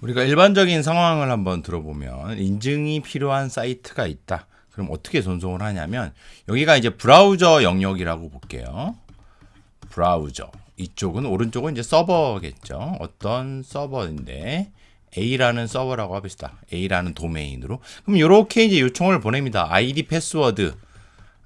우리가 일반적인 상황을 한번 들어보면 인증이 필요한 사이트가 있다. 그럼 어떻게 전송을 하냐면 여기가 이제 브라우저 영역이라고 볼게요. 브라우저. 이쪽은 오른쪽은 이제 서버겠죠. 어떤 서버인데 A라는 서버라고 합시다. A라는 도메인으로. 그럼 이렇게 이제 요청을 보냅니다. 아이디 패스워드.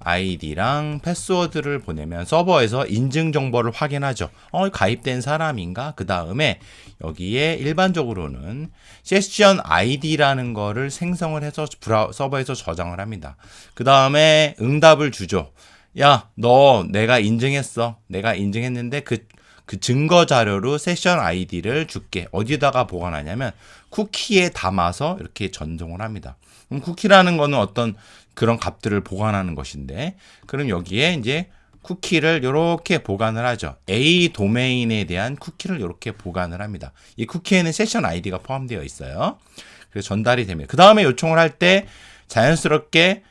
아이디랑 패스워드를 보내면 서버에서 인증 정보를 확인하죠. 어, 가입된 사람인가? 그 다음에 여기에 일반적으로는 세션 아이디라는 거를 생성을 해서 브라, 서버에서 저장을 합니다. 그 다음에 응답을 주죠. 야, 너 내가 인증했어. 내가 인증했는데 그, 그 증거 자료로 세션 아이디를 줄게. 어디다가 보관하냐면 쿠키에 담아서 이렇게 전송을 합니다. 그럼 쿠키라는 거는 어떤 그런 값들을 보관하는 것인데, 그럼 여기에 이제 쿠키를 이렇게 보관을 하죠. A 도메인에 대한 쿠키를 이렇게 보관을 합니다. 이 쿠키에는 세션 아이디가 포함되어 있어요. 그래서 전달이 됩니다. 그 다음에 요청을 할 때 자연스럽게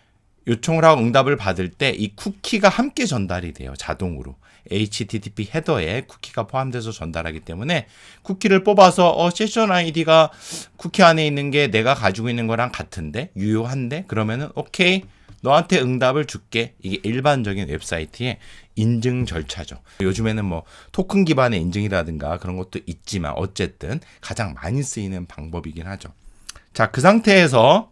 요청을 하고 응답을 받을 때 이 쿠키가 함께 전달이 돼요. 자동으로. HTTP 헤더에 쿠키가 포함돼서 전달하기 때문에 쿠키를 뽑아서 어 세션 아이디가 쿠키 안에 있는 게 내가 가지고 있는 거랑 같은데 유효한데 그러면은 오케이 너한테 응답을 줄게. 이게 일반적인 웹사이트의 인증 절차죠. 요즘에는 뭐 토큰 기반의 인증이라든가 그런 것도 있지만 어쨌든 가장 많이 쓰이는 방법이긴 하죠. 자, 그 상태에서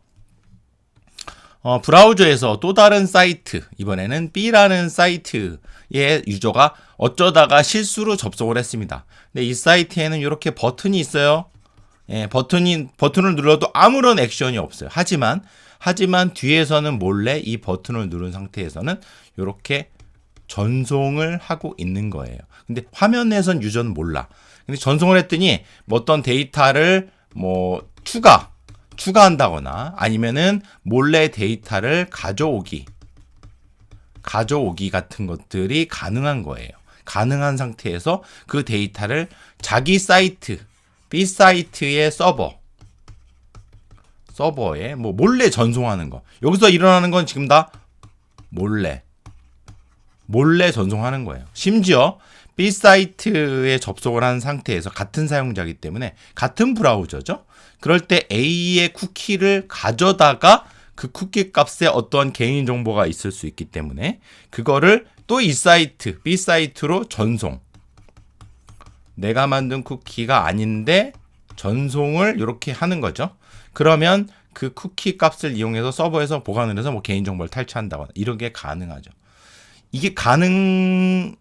어, 브라우저에서 또 다른 사이트, 이번에는 B라는 사이트의 유저가 어쩌다가 실수로 접속을 했습니다. 근데 이 사이트에는 이렇게 버튼이 있어요. 예, 버튼이, 버튼을 눌러도 아무런 액션이 없어요. 하지만, 하지만 뒤에서는 몰래 이 버튼을 누른 상태에서는 이렇게 전송을 하고 있는 거예요. 근데 화면에선 유저는 몰라. 근데 전송을 했더니 뭐 어떤 데이터를 뭐 추가, 추가한다거나 아니면은 몰래 데이터를 가져오기, 가져오기 같은 것들이 가능한 거예요. 가능한 상태에서 그 데이터를 자기 사이트, B 사이트의 서버, 서버에 뭐 몰래 전송하는 거. 여기서 일어나는 건 지금 다 몰래, 몰래 전송하는 거예요. 심지어 B 사이트에 접속을 한 상태에서 같은 사용자이기 때문에 같은 브라우저죠. 그럴 때 A의 쿠키를 가져다가 그 쿠키 값에 어떠한 개인 정보가 있을 수 있기 때문에 그거를 또 이 사이트, B 사이트로 전송. 내가 만든 쿠키가 아닌데 전송을 이렇게 하는 거죠. 그러면 그 쿠키 값을 이용해서 서버에서 보관을 해서 뭐 개인 정보를 탈취한다거나 이런 게 가능하죠. 이게 가능하면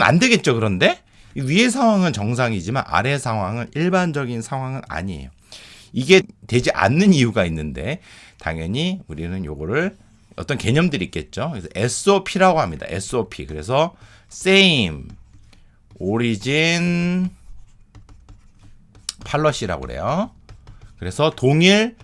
안 되겠죠. 그런데 위의 상황은 정상이지만 아래 상황은 일반적인 상황은 아니에요. 이게 되지 않는 이유가 있는데 당연히 우리는 요거를 어떤 개념들이 있겠죠. 그래서 SOP라고 합니다. SOP. 그래서 same origin 팔러시라고 그래요. 그래서 동일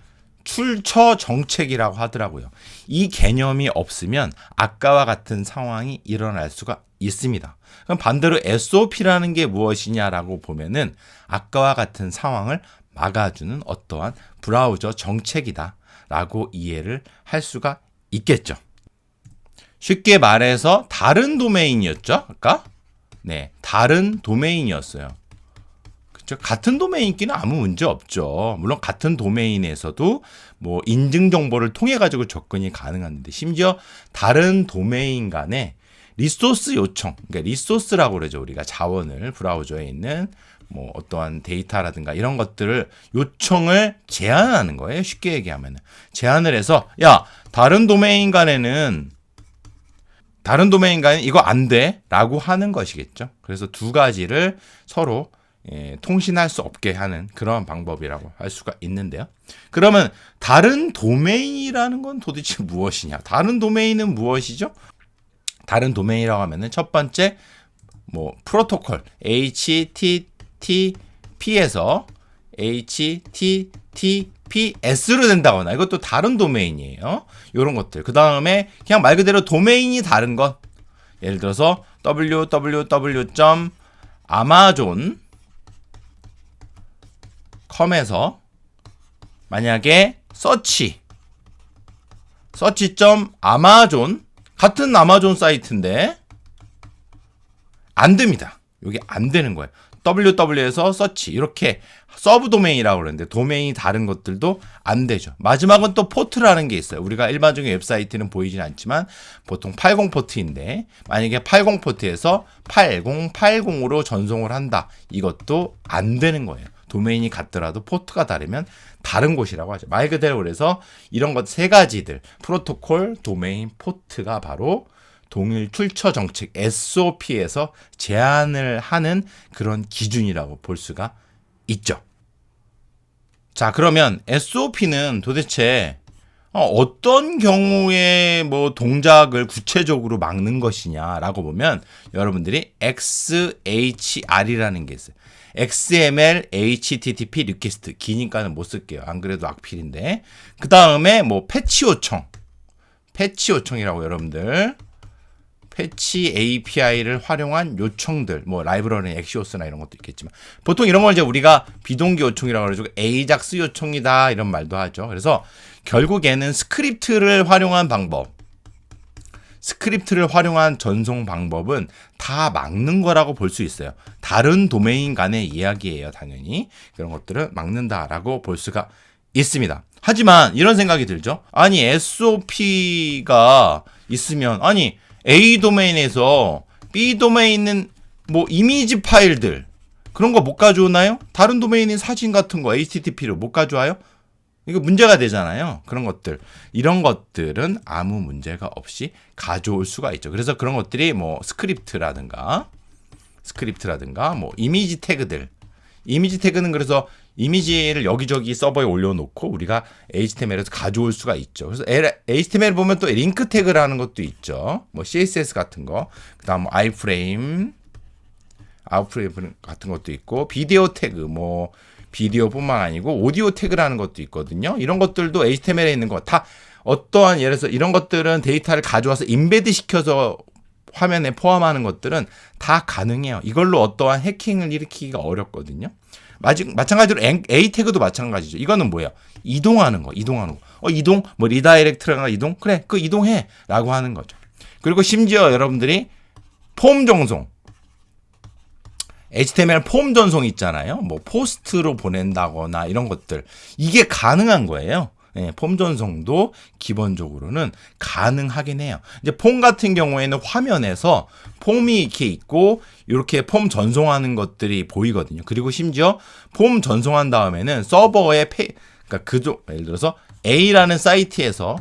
출처 정책이라고 하더라고요. 이 개념이 없으면 아까와 같은 상황이 일어날 수가 있습니다. 그럼 반대로 SOP라는 게 무엇이냐라고 보면은 아까와 같은 상황을 막아주는 어떠한 브라우저 정책이다라고 이해를 할 수가 있겠죠. 쉽게 말해서 다른 도메인이었죠. 아까 네, 다른 도메인이었어요. 그렇죠. 같은 도메인끼는 아무 문제 없죠. 물론 같은 도메인에서도 뭐 인증 정보를 통해 가지고 접근이 가능한데 심지어 다른 도메인 간에 리소스 요청, 그러니까 리소스라고 그러죠. 우리가 자원을 브라우저에 있는 뭐 어떠한 데이터라든가 이런 것들을 요청을 제한하는 거예요. 쉽게 얘기하면 제한을 해서 야 다른 도메인 간에는 다른 도메인 간에 이거 안 돼라고 하는 것이겠죠. 그래서 두 가지를 서로 예, 통신할 수 없게 하는 그런 방법이라고 할 수가 있는데요. 그러면 다른 도메인이라는 건 도대체 무엇이냐? 다른 도메인은 무엇이죠? 다른 도메인이라고 하면은 첫 번째 뭐 프로토콜 HTTP 에서 HTTPS로 된다거나 이것도 다른 도메인이에요. 이런 것들. 그 다음에 그냥 말 그대로 도메인이 다른 것. 예를 들어서 www.amazon 컴에서 만약에 서치 서치.amazon 같은 아마존 사이트인데 안 됩니다. 이게 안 되는 거예요. Www에서 서치 이렇게 서브 도메인이라고 그러는데 도메인이 다른 것들도 안 되죠. 마지막은 또 포트라는 게 있어요. 우리가 일반적인 웹사이트는 보이진 않지만 보통 80 포트인데 만약에 80 포트에서 8080으로 전송을 한다. 이것도 안 되는 거예요. 도메인이 같더라도 포트가 다르면 다른 곳이라고 하죠. 말 그대로 그래서 이런 것 세 가지들 프로토콜, 도메인, 포트가 바로 동일 출처 정책 SOP에서 제한을 하는 그런 기준이라고 볼 수가 있죠. 자, 그러면 SOP는 도대체 어, 어떤 경우에 뭐 동작을 구체적으로 막는 것이냐라고 보면 여러분들이 XHR이라는 게 있어요. XML HTTP 리퀘스트 기니까는 못 쓸게요. 안 그래도 악필인데. 그 다음에 뭐 패치 요청. 패치 요청이라고 여러분들. 패치 API를 활용한 요청들, 뭐 라이브러리 엑시오스나 이런 것도 있겠지만 보통 이런 걸 이제 우리가 비동기 요청이라고 그러죠. 에이작스 요청이다 이런 말도 하죠. 그래서 결국에는 스크립트를 활용한 방법, 스크립트를 활용한 전송 방법은 다 막는 거라고 볼 수 있어요. 다른 도메인 간의 이야기예요, 당연히. 그런 것들은 막는다라고 볼 수가 있습니다. 하지만 이런 생각이 들죠. 아니, SOP가 있으면, 아니, A 도메인에서 B 도메인은 뭐 이미지 파일들, 그런 거 못 가져오나요? 다른 도메인인 사진 같은 거 HTTP로 못 가져와요? 이거 문제가 되잖아요. 그런 것들. 이런 것들은 아무 문제가 없이 가져올 수가 있죠. 그래서 그런 것들이 뭐 스크립트라든가 스크립트라든가 뭐 이미지 태그들. 이미지 태그는 그래서 이미지를 여기저기 서버에 올려놓고 우리가 HTML에서 가져올 수가 있죠. 그래서 HTML 보면 또 링크 태그라는 것도 있죠. 뭐 CSS 같은 거, 그다음 뭐 아이프레임, 아웃프레임 같은 것도 있고 비디오 태그, 뭐 비디오뿐만 아니고 오디오 태그라는 것도 있거든요. 이런 것들도 HTML에 있는 거다 어떠한 예를 들어서 이런 것들은 데이터를 가져와서 인베드 시켜서 화면에 포함하는 것들은 다 가능해요. 이걸로 어떠한 해킹을 일으키기가 어렵거든요. 마찬가지로 A 태그도 마찬가지죠. 이거는 뭐야? 이동하는 거, 이동하는 거. 어, 이동, 뭐 리다이렉트가 이동? 그래, 그 이동해. 라고 하는 거죠. 그리고 심지어 여러분들이 폼 정송. HTML 폼 전송 있잖아요. 뭐 포스트로 보낸다거나 이런 것들 이게 가능한 거예요. 네, 폼 전송도 기본적으로는 가능하긴 해요. 이제 폼 같은 경우에는 화면에서 폼이 이렇게 있고 이렇게 폼 전송하는 것들이 보이거든요. 그리고 심지어 폼 전송한 다음에는 서버에 페 그러니까 그쪽 예를 들어서 A라는 사이트에서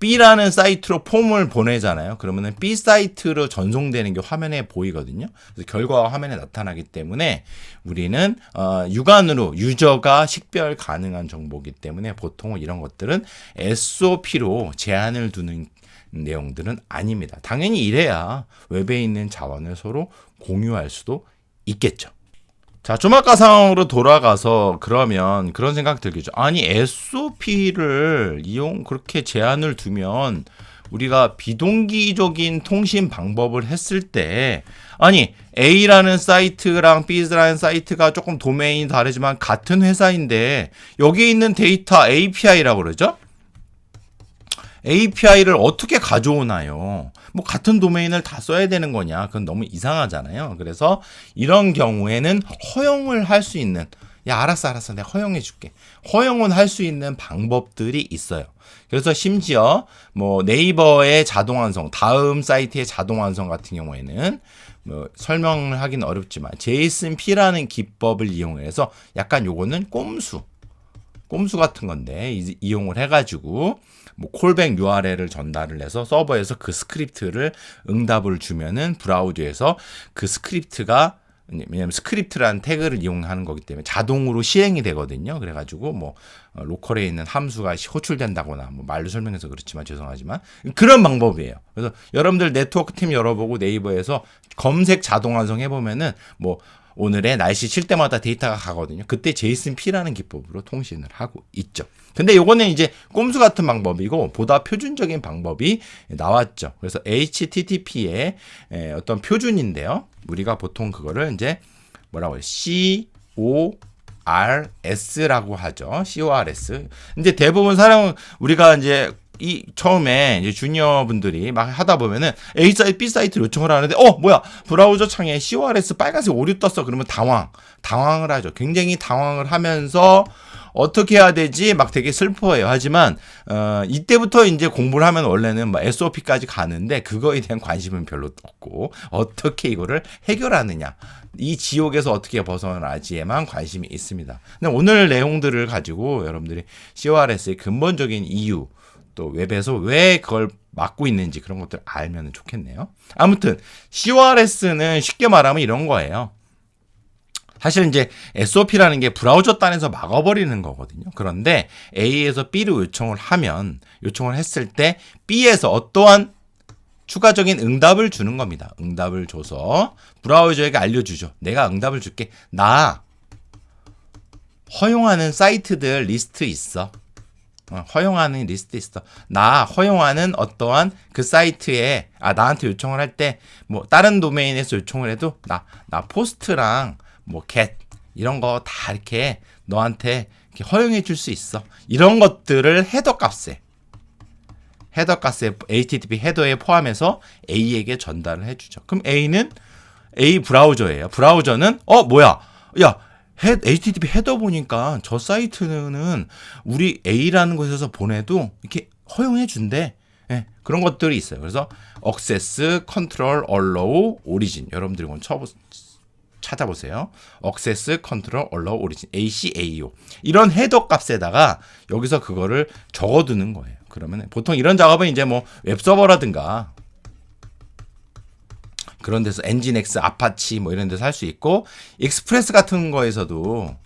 B라는 사이트로 폼을 보내잖아요. 그러면은 B 사이트로 전송되는 게 화면에 보이거든요. 그래서 결과가 화면에 나타나기 때문에 우리는 어, 육안으로 유저가 식별 가능한 정보이기 때문에 보통 이런 것들은 SOP로 제한을 두는 내용들은 아닙니다. 당연히 이래야 웹에 있는 자원을 서로 공유할 수도 있겠죠. 자, 좀 아까 상황으로 돌아가서 그러면 그런 생각 들겠죠. 아니, SOP를 이용, 그렇게 제한을 두면 우리가 비동기적인 통신 방법을 했을 때, 아니, A라는 사이트랑 B라는 사이트가 조금 도메인이 다르지만 같은 회사인데, 여기 있는 데이터 API라고 그러죠? API를 어떻게 가져오나요? 뭐 같은 도메인을 다 써야 되는 거냐? 그건 너무 이상하잖아요. 그래서 이런 경우에는 허용을 할 수 있는 야 알았어 알았어 내가 허용해 줄게. 허용은 할 수 있는 방법들이 있어요. 그래서 심지어 뭐 네이버의 자동 완성, 다음 사이트의 자동 완성 같은 경우에는 뭐 설명을 하기는 어렵지만 JSONP라는 기법을 이용해서 약간 요거는 꼼수 꼼수 같은 건데 이용을 해가지고 뭐 콜백 URL을 전달을 해서 서버에서 그 스크립트를 응답을 주면은 브라우저에서 그 스크립트가 왜냐면 스크립트라는 태그를 이용하는 거기 때문에 자동으로 실행이 되거든요. 그래가지고 뭐 어, 로컬에 있는 함수가 호출된다거나 뭐 말로 설명해서 그렇지만 죄송하지만 그런 방법이에요. 그래서 여러분들 네트워크 팀 열어보고 네이버에서 검색 자동 완성 해보면은 뭐 오늘의 날씨 칠 때마다 데이터가 가거든요. 그때 JSONP라는 기법으로 통신을 하고 있죠. 근데 요거는 이제 꼼수 같은 방법이고 보다 표준적인 방법이 나왔죠. 그래서 HTTP의 어떤 표준인데요. 우리가 보통 그거를 이제 뭐라고 해요? C O RS라고 하죠. CORS. 이제 대부분 사람은 우리가 이제 이 처음에 이제 주니어 분들이 막 하다 보면은 A 사이트, B 사이트 요청을 하는데 어 뭐야 브라우저 창에 CORS 빨간색 오류 떴어 그러면 당황, 당황을 하죠. 굉장히 당황을 하면서 어떻게 해야 되지? 막 되게 슬퍼해요. 하지만 어 이때부터 이제 공부를 하면 원래는 뭐 SOP까지 가는데 그거에 대한 관심은 별로 없고 어떻게 이거를 해결하느냐. 이 지옥에서 어떻게 벗어나지에만 관심이 있습니다. 근데 오늘 내용들을 가지고 여러분들이 CORS의 근본적인 이유 또 웹에서 왜 그걸 막고 있는지 그런 것들 알면 좋겠네요. 아무튼 CORS는 쉽게 말하면 이런 거예요. 사실 이제 SOP라는 게 브라우저 단에서 막아버리는 거거든요. 그런데 A에서 B로 요청을 하면 요청을 했을 때 B에서 어떠한 추가적인 응답을 주는 겁니다. 응답을 줘서 브라우저에게 알려주죠. 내가 응답을 줄게. 나 허용하는 사이트들 리스트 있어. 어, 허용하는 리스트 있어. 나 허용하는 어떠한 그 사이트에 아 나한테 요청을 할 때 뭐 다른 도메인에서 요청을 해도 나 나 포스트랑 뭐 get 이런 거 다 이렇게 너한테 이렇게 허용해 줄 수 있어. 이런 것들을 헤더 값에 헤더 값에 HTTP 헤더에 포함해서 A에게 전달을 해주죠. 그럼 A는 A 브라우저예요. 브라우저는 어 뭐야? 야 헤, HTTP 헤더 보니까 저 사이트는 우리 A라는 곳에서 보내도 이렇게 허용해 준대. 예, 그런 것들이 있어요. 그래서 access, control, allow, origin 여러분들이 한번 쳐보, 찾아보세요. access, control, allow, origin ACAO 이런 헤더 값에다가 여기서 그거를 적어두는 거예요. 그러면 보통 이런 작업은 이제 뭐 웹서버라든가 그런 데서 엔진엑스, 아파치 뭐 이런 데서 할 수 있고 익스프레스 같은 거에서도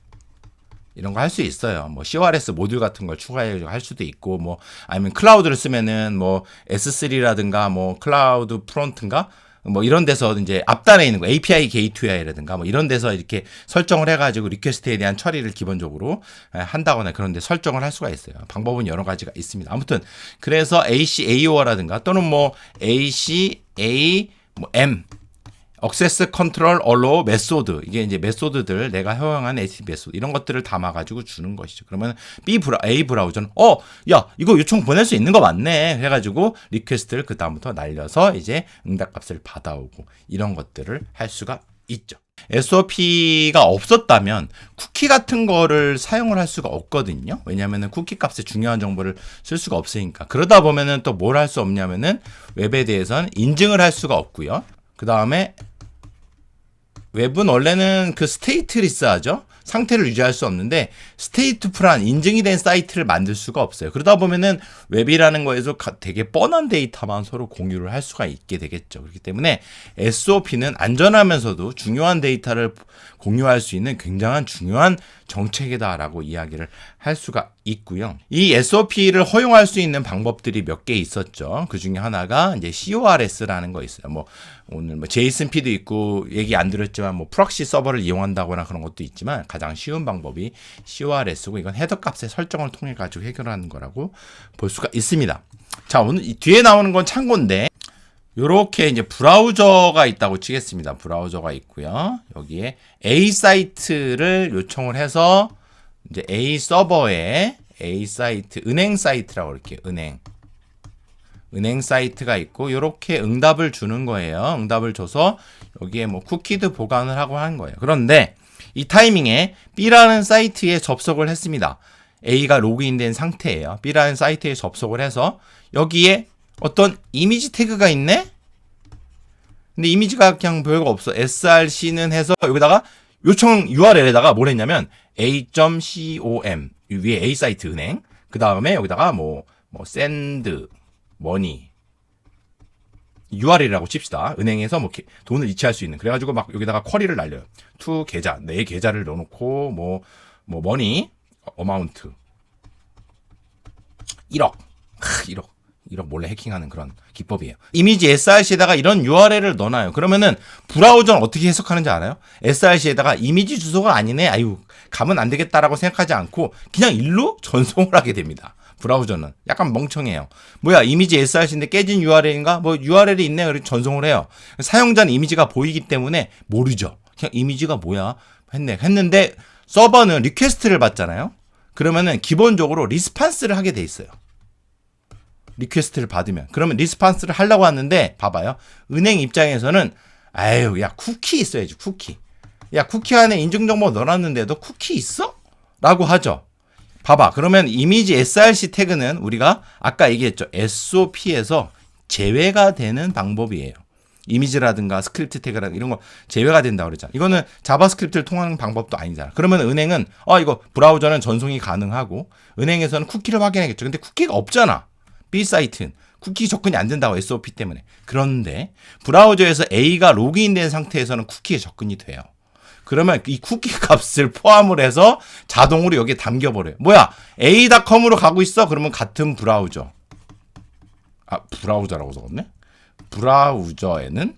이런 거 할 수 있어요. 뭐 CORS 모듈 같은 걸 추가해 할 수도 있고 뭐 아니면 클라우드를 쓰면은 뭐 S3라든가 뭐 클라우드 프론트인가 뭐 이런 데서 이제 앞단에 있는 거 API 게이트웨이라든가 뭐 이런 데서 이렇게 설정을 해가지고 리퀘스트에 대한 처리를 기본적으로 한다거나 그런 데 설정을 할 수가 있어요. 방법은 여러 가지가 있습니다. 아무튼 그래서 ACAO라든가 또는 뭐 ACA 뭐 M 억세스 컨트롤 얼로 메소드 이게 이제 메소드들 내가 허용한 HTTP 메소드 이런 것들을 담아 가지고 주는 것이죠. 그러면 B 브라 A 브라우저는 어 야 이거 요청 보낼 수 있는 거 맞네 해 가지고 리퀘스트를 그 다음부터 날려서 이제 응답 값을 받아오고 이런 것들을 할 수가 있죠. SOP가 없었다면 쿠키 같은 거를 사용을 할 수가 없거든요. 왜냐하면 쿠키 값에 중요한 정보를 쓸 수가 없으니까. 그러다 보면은 또 뭘 할 수 없냐면은 웹에 대해서는 인증을 할 수가 없고요. 그 다음에 웹은 원래는 그 스테이트 리스 하죠. 상태를 유지할 수 없는데 스테이트 프란 인증이 된 사이트를 만들 수가 없어요. 그러다 보면은 웹이라는 거에서 되게 뻔한 데이터만 서로 공유를 할 수가 있게 되겠죠. 그렇기 때문에 SOP는 안전하면서도 중요한 데이터를 공유할 수 있는 굉장한 중요한 정책이다라고 이야기를 할 수가 있고요. 이 SOP를 허용할 수 있는 방법들이 몇 개 있었죠. 그 중에 하나가 이제 CORS라는 거 있어요. 뭐 오늘 뭐 JSONP도 있고 얘기 안 들었지만 뭐 프록시 서버를 이용한다거나 그런 것도 있지만 가장 쉬운 방법이 CORS고 이건 헤더 값의 설정을 통해 가지고 해결하는 거라고 볼 수가 있습니다. 자, 오늘 뒤에 나오는 건 참고인데 요렇게 이제 브라우저가 있다고 치겠습니다. 브라우저가 있고요. 여기에 A 사이트를 요청을 해서 이제 A 서버에 A 사이트, 은행 사이트라고 이렇게 은행. 은행 사이트가 있고 요렇게 응답을 주는 거예요. 응답을 줘서 여기에 뭐 쿠키도 보관을 하고 하는 거예요. 그런데 이 타이밍에 B라는 사이트에 접속을 했습니다. A가 로그인된 상태예요. B라는 사이트에 접속을 해서 여기에 어떤 이미지 태그가 있네? 근데 이미지가 그냥 별거 없어. src는 해서 여기다가 요청 URL에다가 뭘 했냐면 a.com 위에 A 사이트 은행 그 다음에 여기다가 뭐, 뭐, send URL이라고 칩시다. 은행에서 뭐 돈을 이체할 수 있는. 그래가지고 막 여기다가 쿼리를 날려요. 투 계좌, 내 계좌를 넣어놓고 뭐, 뭐, 머니, 어마운트. 1억. 1억. 1억 몰래 해킹하는 그런 기법이에요. 이미지 src에다가 이런 URL을 넣어놔요. 그러면은 브라우저는 어떻게 해석하는지 알아요? src에다가 이미지 주소가 아니네. 아유, 가면 안 되겠다라고 생각하지 않고 그냥 일로 전송을 하게 됩니다. 브라우저는 약간 멍청해요. 뭐야 이미지 src인데 깨진 URL인가? 뭐 URL이 있네. 그래서 전송을 해요. 사용자는 이미지가 보이기 때문에 모르죠. 그냥 이미지가 뭐야 했네. 했는데 서버는 리퀘스트를 받잖아요. 그러면은 기본적으로 리스판스를 하게 돼 있어요. 리퀘스트를 받으면 그러면 리스판스를 하려고 하는데 봐봐요. 은행 입장에서는 아유 야 쿠키 있어야지 쿠키. 야 쿠키 안에 인증 정보 넣어놨는데도 쿠키 있어? 라고 하죠. 봐봐. 그러면 이미지 src 태그는 우리가 아까 얘기했죠. SOP에서 제외가 되는 방법이에요. 이미지라든가 스크립트 태그라든가 이런 거 제외가 된다고 그랬잖아. 이거는 자바스크립트를 통하는 방법도 아니잖아. 그러면 은행은 어 이거 브라우저는 전송이 가능하고 은행에서는 쿠키를 확인하겠죠. 근데 쿠키가 없잖아. B 사이트는 쿠키 접근이 안 된다고 SOP 때문에. 그런데 브라우저에서 A가 로그인된 상태에서는 쿠키에 접근이 돼요. 그러면 이 쿠키 값을 포함을 해서 자동으로 여기에 담겨버려요. 뭐야? a.com으로 가고 있어? 그러면 같은 브라우저. 아, 브라우저라고 적었네? 브라우저에는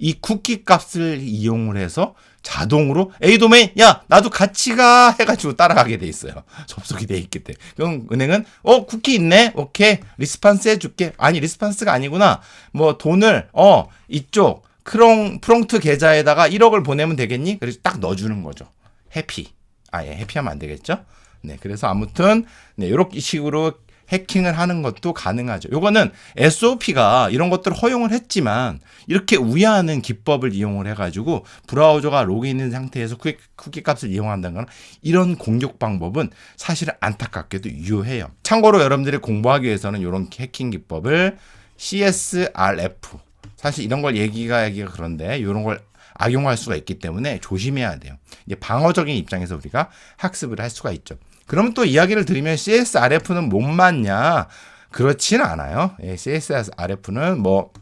이 쿠키 값을 이용을 해서 자동으로 A 도메인 야 나도 같이 가 해가지고 따라가게 돼 있어요. 접속이 돼 있기 때문에. 그럼 은행은 어 쿠키 있네. 오케이. 리스판스 해줄게. 아니 리스판스가 아니구나. 뭐 돈을 어 이쪽 크롱 프롱트 계좌에다가 1억을 보내면 되겠니? 그래서 딱 넣어주는 거죠. 해피. 아예 해피하면 안 되겠죠? 네 그래서 아무튼 네 이렇게 식으로 해킹을 하는 것도 가능하죠. 요거는 SOP가 이런 것들을 허용을 했지만 이렇게 우회하는 기법을 이용을 해가지고 브라우저가 로그인된 상태에서 쿠키, 쿠키 값을 이용한다는 건 이런 공격 방법은 사실은 안타깝게도 유효해요. 참고로 여러분들이 공부하기 위해서는 이런 해킹 기법을 CSRF 사실 이런 걸 얘기가 얘기가 그런데 이런 걸 악용할 수가 있기 때문에 조심해야 돼요. 이제 방어적인 입장에서 우리가 학습을 할 수가 있죠. 그러면 또 이야기를 드리면 CSRF는 못 맞냐? 그렇지는 않아요. 예, CSRF는 뭐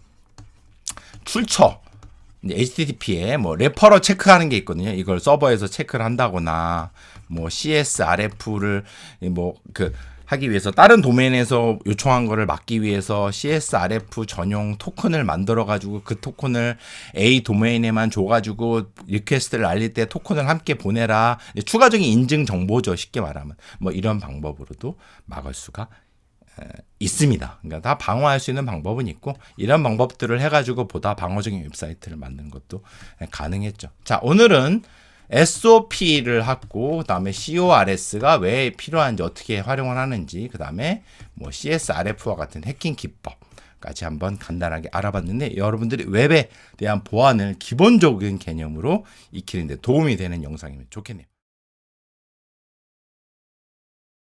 출처 HTTP에 뭐 레퍼러 체크하는 게 있거든요. 이걸 서버에서 체크를 한다거나 뭐 CSRF를 뭐그 하기 위해서 다른 도메인에서 요청한 거를 막기 위해서 CSRF 전용 토큰을 만들어 가지고 그 토큰을 A 도메인에만 줘 가지고 리퀘스트를 알릴 때 토큰을 함께 보내라. 추가적인 인증 정보죠. 쉽게 말하면. 뭐 이런 방법으로도 막을 수가 에, 있습니다. 그러니까 다 방어할 수 있는 방법은 있고 이런 방법들을 해가지고 보다 방어적인 웹사이트를 만드는 것도 가능했죠. 자 오늘은 SOP를 하고 그다음에 CORS가 왜 필요한지 어떻게 활용을 하는지 그다음에 뭐 CSRF와 같은 해킹 기법까지 한번 간단하게 알아봤는데 여러분들이 웹에 대한 보안을 기본적인 개념으로 익히는 데 도움이 되는 영상이면 좋겠네요.